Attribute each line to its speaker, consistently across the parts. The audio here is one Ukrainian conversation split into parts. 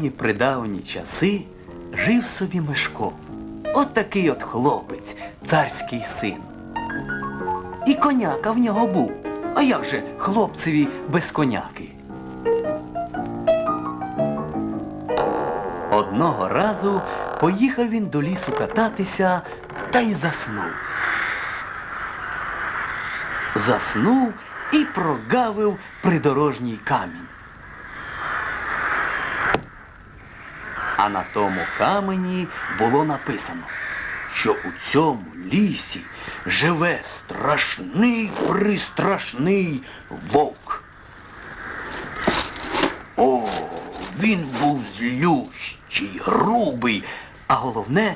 Speaker 1: давні придавні часи жив собі Мишко. От такий от хлопець, царський син. І коняка в нього був. А як же хлопцеві без коняки? Одного разу поїхав він до лісу кататися та й заснув. Заснув і прогавив придорожній камінь. А на тому камені було написано, що у цьому лісі живе страшний пристрашний вовк. О, він був злющий, грубий, а головне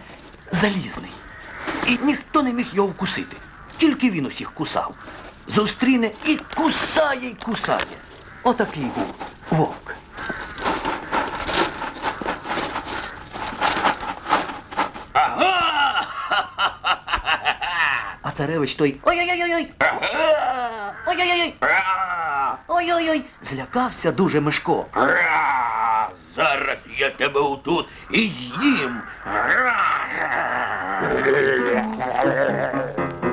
Speaker 1: залізний. І ніхто не міг його вкусити. Тільки він усіх кусав. Зустріне і кусає, і кусає. Отакий був вовк. Царевич той ой-ой-ой-ой. Ой-ой-ой. Ой-ой-ой. Злякався дуже Мишко.
Speaker 2: Зараз я тебе отут і з'їм.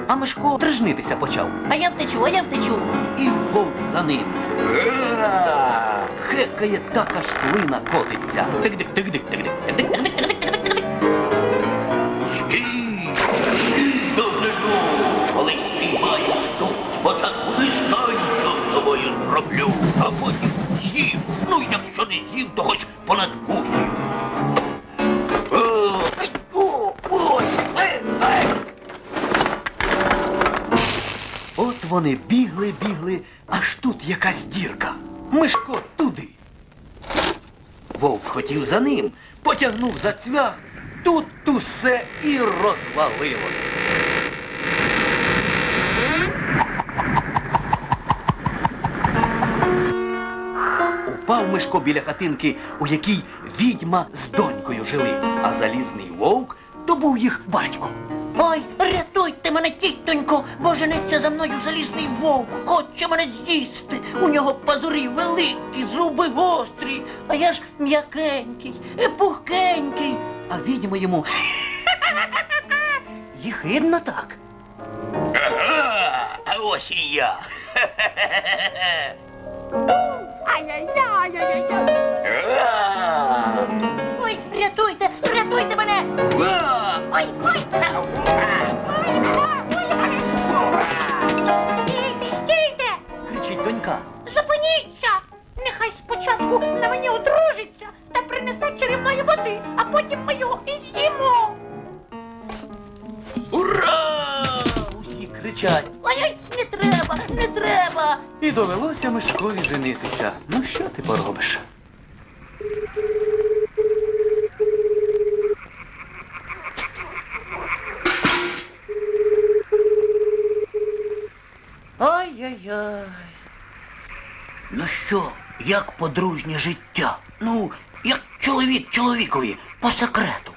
Speaker 1: А Мишко дрижнитися почав. А я втечу, а я втечу. І вовк за ним. Хекає так аж слина котиться. Тик-дик, тик-дик, тик-дик, тик-дик, тик-дик, тик-дик, тик-дик.
Speaker 2: Стій! Стій, дожену! Зроблю, а потім з'їм. Ну, якщо не з'їм, то хоч о, ой, е, е.
Speaker 1: От вони бігли, бігли, аж тут якась дірка. Мишко туди. Вовк хотів за ним, потягнув за цвях, тут усе і розвалилось. Упав Мишко біля хатинки, у якій відьма з донькою жили, а залізний вовк то був їх батько.
Speaker 3: Ой, рятуйте мене, тітонько, бо жениться за мною залізний вовк, хоче мене з'їсти. У нього пазурі великі, зуби гострі, а я ж м'якенький, е, пухкенький.
Speaker 1: А відьма йому. Їхидно так.
Speaker 2: Ага, а ось і я. Ра!
Speaker 3: Ой, рятуйте, рятуйте мене. Ой, ой.
Speaker 1: Кричать.
Speaker 3: Ой-ой, не треба, не треба.
Speaker 1: І довелося Мишкові женитися. Ну що ти поробиш?
Speaker 3: Ай-яй-яй.
Speaker 1: Ну що, як подружнє життя? Ну, як чоловік чоловікові, по секрету.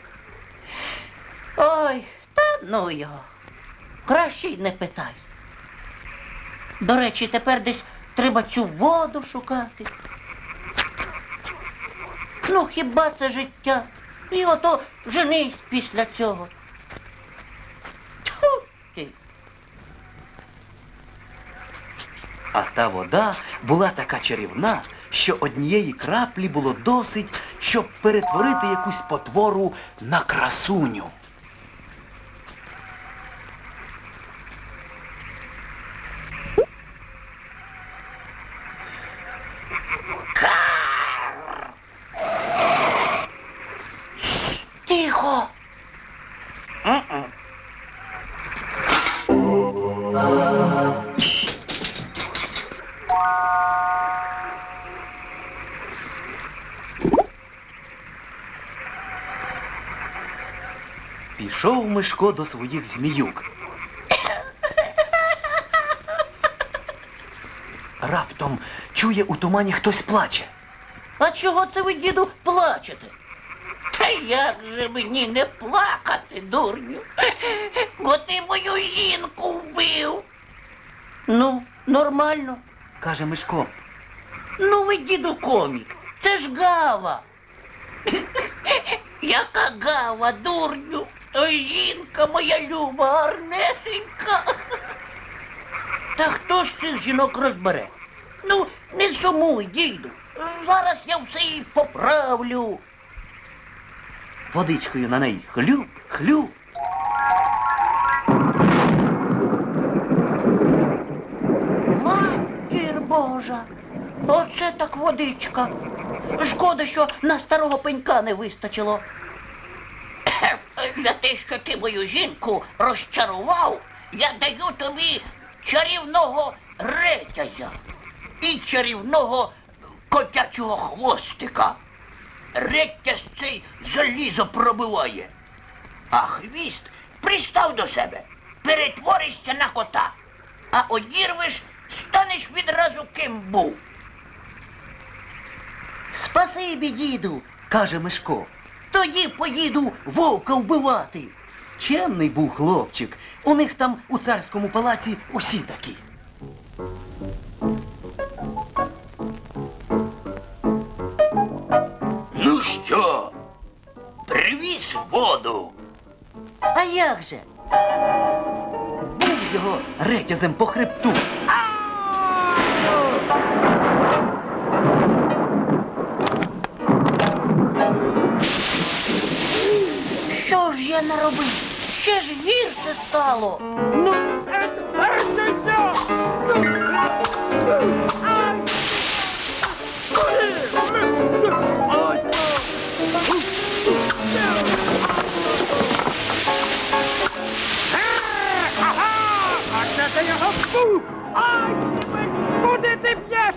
Speaker 3: Ой, та ну його. Краще й не питай. До речі, тепер десь треба цю воду шукати. Ну, хіба це життя? І ото женись після цього. Ти.
Speaker 1: А та вода була така чарівна, що однієї краплі було досить, щоб перетворити якусь потвору на красуню. Пішов Мишко до своїх зміюк. Раптом чує у тумані хтось плаче.
Speaker 3: А чого це ви, діду, плачете? Та як же мені не плакати, дурню? Бо ти мою жінку вбив. Ну, нормально.
Speaker 1: каже Мишко.
Speaker 3: Ну ви, діду, комік. Це ж гава. Яка гава, дурню. Ой, жінка моя люба, гарнесенька. Та хто ж цих жінок розбере? Ну, не сумуй, діду. Зараз я все і поправлю.
Speaker 1: Водичкою на неї хлюп, хлюп.
Speaker 3: Матір Божа, оце так водичка. Шкода, що на старого пенька не вистачило. За те, що ти мою жінку розчарував, я даю тобі чарівного ретязя і чарівного котячого хвостика. Ретязь цей залізо пробиває, а хвіст пристав до себе, перетворишся на кота, а одірвеш, станеш відразу ким був.
Speaker 1: Спасибі, діду, каже Мишко. Тоді поїду вовка вбивати. Чемний був хлопчик. У них там у царському палаці усі такі.
Speaker 2: Ну що, привіз воду.
Speaker 1: А як же? Був його ретязем по хребту.
Speaker 3: Стало.
Speaker 4: Це фу! Ай, куди ти б'єш?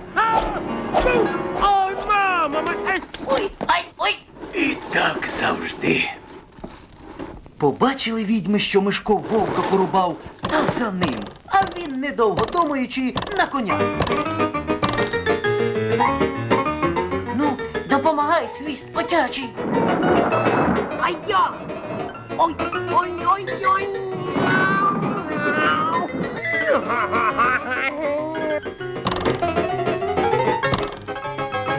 Speaker 4: Ой, мама!
Speaker 3: Ой, ой.
Speaker 2: І так завжди.
Speaker 1: Побачили відьми, що Мишко вовка порубав, та за ним. А він, недовго думаючи, на коня.
Speaker 3: Ну, допомагай, хвіст котячий.
Speaker 4: А я! Ой, ой, ой, ой!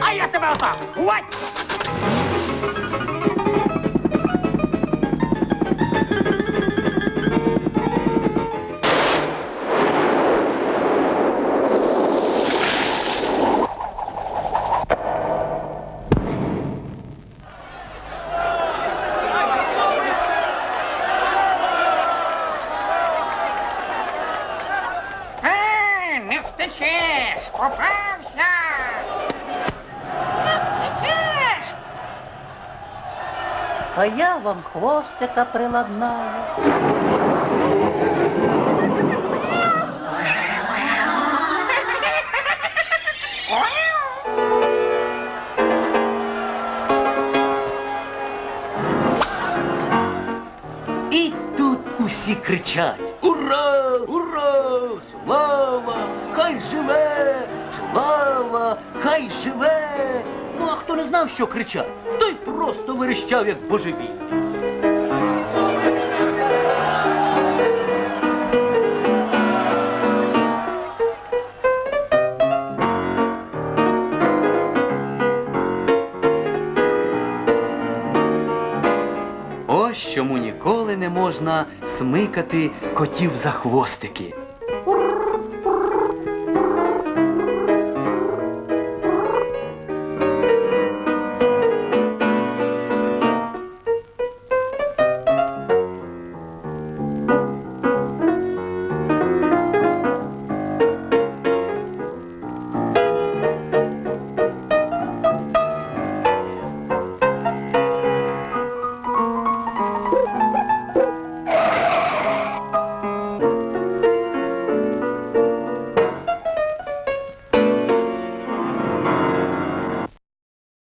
Speaker 4: А я тебе отак! Хвать!
Speaker 3: А я вам хвостика приладнаю.
Speaker 1: І тут усі кричать Ура! Ура! Слава! Хай живе! Слава! Хай живе! А хто не знав, що кричать, той просто верещав, як божевіль. Ось чому ніколи не можна смикати котів за хвостики.